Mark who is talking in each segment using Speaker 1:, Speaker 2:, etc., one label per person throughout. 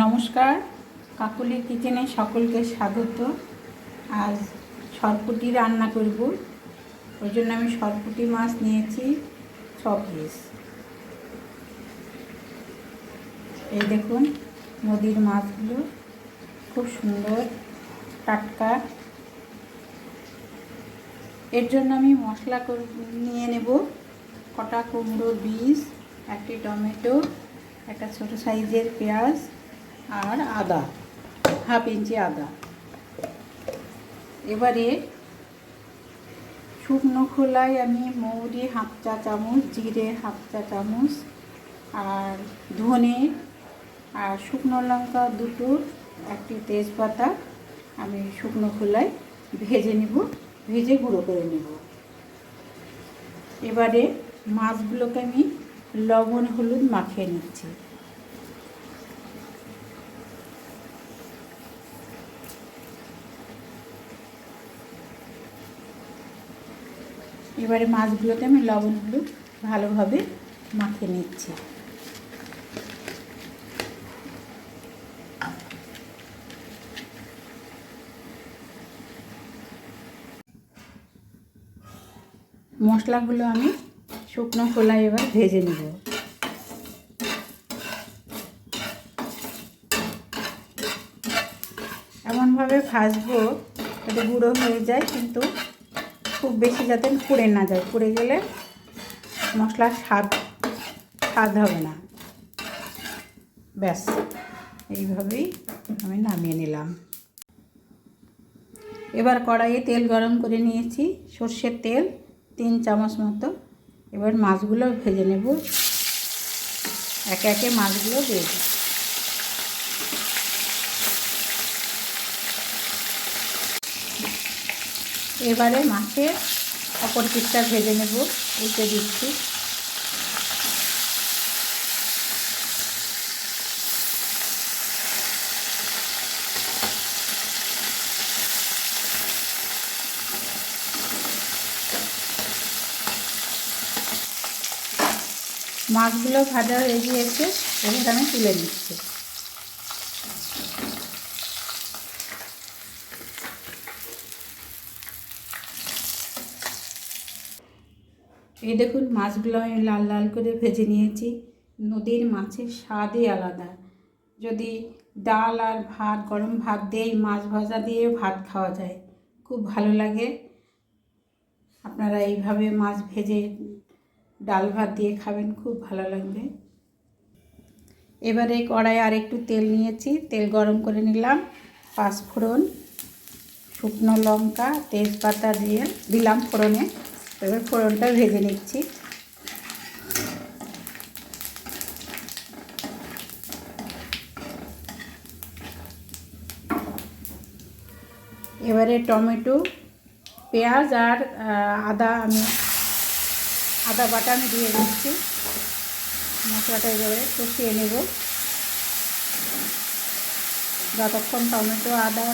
Speaker 1: নমস্কার। কাকুলি কিচেনে সকলকে স্বাগত। আজ সরপুটি রান্না করব। ওই জন্য আমি সরপুটি মাছ নিয়েছি, ছ পিস এই দেখুন নদীর মাছগুলো, খুব সুন্দর, টাটকা। এর জন্য আমি মশলা নিয়ে নেব কটা কুমড়ো বীজ, একটি টমেটো, একটা ছোট সাইজের পেঁয়াজ আর আদা, হাফ ইঞ্চি আদা। এবারে শুকনো খোলায় আমি মৌরি হাফ চা চামচ, জিরে হাফ চা চামচ, আর ধনে আর শুকনো লঙ্কা দুটো, একটি তেজপাতা আমি শুকনো খোলায় ভেজে নেব, ভেজে গুঁড়ো করে নেব। এবারে মাছগুলোকে আমি লবণ হলুদ মাখিয়ে নিচ্ছি। এবারে মাছগুলোকে আমি লবণগুলো ভালোভাবে মাখিয়ে নিচ্ছি। মশলাগুলো আমি শুকনো খোলায় এবার ভেজে নেব। এমনভাবে ভাজবো যাতে গুঁড়ো হয়ে যায়, কিন্তু খুব বেশি যাতে পুড়ে না যায়। পুড়ে গেলে মশলার স্বাদ স্বাদ হবে না। ব্যাস, এইভাবেই আমি নামিয়ে নিলাম। এবার কড়াইয়ে তেল গরম করে নিয়েছি, সর্ষের তেল তিন চামচ মতো। এবার মাছগুলো ভেজে নেব। একে একে মাছগুলো দিয়ে এবারে মাছের অপর পিসটা ভেজে নেব, উল্টে দিচ্ছি। মাছগুলো ভাজা হয়ে গিয়েছে, এবার আমি তুলে নিচ্ছি। এই দেখুন মাছগুলো আমি লাল লাল করে ভেজে নিয়েছি। নদীর মাছের স্বাদই আলাদা। যদি ডাল আর ভাত, গরম ভাত দিয়ে এই মাছ ভাজা দিয়ে ভাত খাওয়া যায়, খুব ভালো লাগে। আপনারা এইভাবে মাছ ভেজে ডাল ভাত দিয়ে খাবেন, খুব ভালো লাগবে। এবারে কড়াই আর একটু তেল নিয়েছি। তেল গরম করে নিলাম, পাঁচফোড়ন, শুকনো লঙ্কা, তেজপাতা দিয়ে দিলাম ফোড়নে। এবার ফোড়নটা ভেজে নিচ্ছি। এবারে টমেটো, পেঁয়াজ আর আদা আমি, আদা বাটা আমি দিয়ে দিচ্ছি। মশলাটা এবারে কষিয়ে নেব। যতক্ষণ টমেটো, আদা,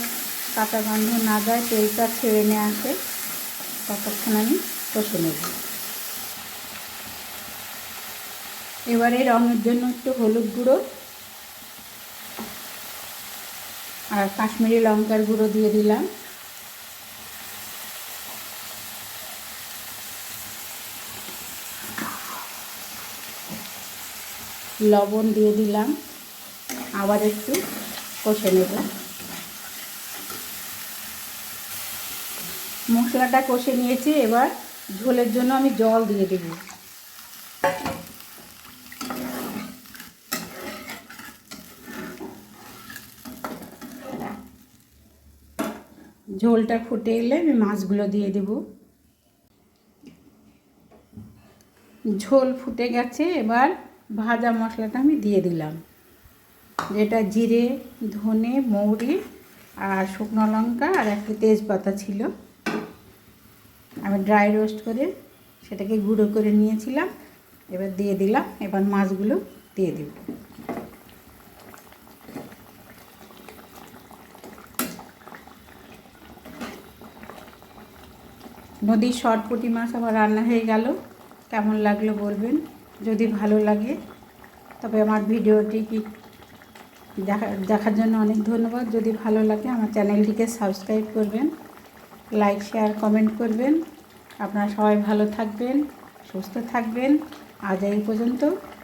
Speaker 1: কাঁচা গন্ধ না যায়, তেলটা ছেড়ে নিয়ে আসে ততক্ষণ আমি নেব এবারে রঙের জন্য একটু হলুদ গুঁড়ো আর কাশ্মীরি লঙ্কার গুঁড়ো দিয়ে দিলাম। লবণ দিয়ে দিলাম। আবার একটু কষে নেব। মশলাটা কষে নিয়েছি, এবার ঝোলের জন্য আমি জল দিয়ে দেব। ঝোলটা ফুটে এলে আমি মাছগুলো দিয়ে দেব। ঝোল ফুটে গেছে, এবার ভাজা মশলাটা আমি দিয়ে দিলাম। যেটা জিরে, ধনে, মৌরি আর শুকনো লঙ্কা আর একটি তেজপাতা ছিল। আমি ড্রাই রোস্ট করে সেটাকে গুঁড়ো করে নিয়েছিলাম, এবার দিয়ে দিলাম, এবার মাছগুলো দিয়ে দিব। নদীর শর্টপুটি মাছ আবার রান্না হয়ে গেল, কেমন লাগল বলবেন? যদি ভালো লাগে, তবে আমার ভিডিওটি কি দেখা, দেখার জন্য অনেক ধন্যবাদ। যদি ভালো লাগে, আমার চ্যানেলটিকে সাবস্ক্রাইব করবেন। লাইক শেয়ার কমেন্ট করবেন। আপনারা সবাই ভালো থাকবেন, সুস্থ থাকবেন। আজ এই পর্যন্ত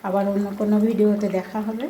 Speaker 1: আবার অন্য কোনো ভিডিওতে দেখা হবে।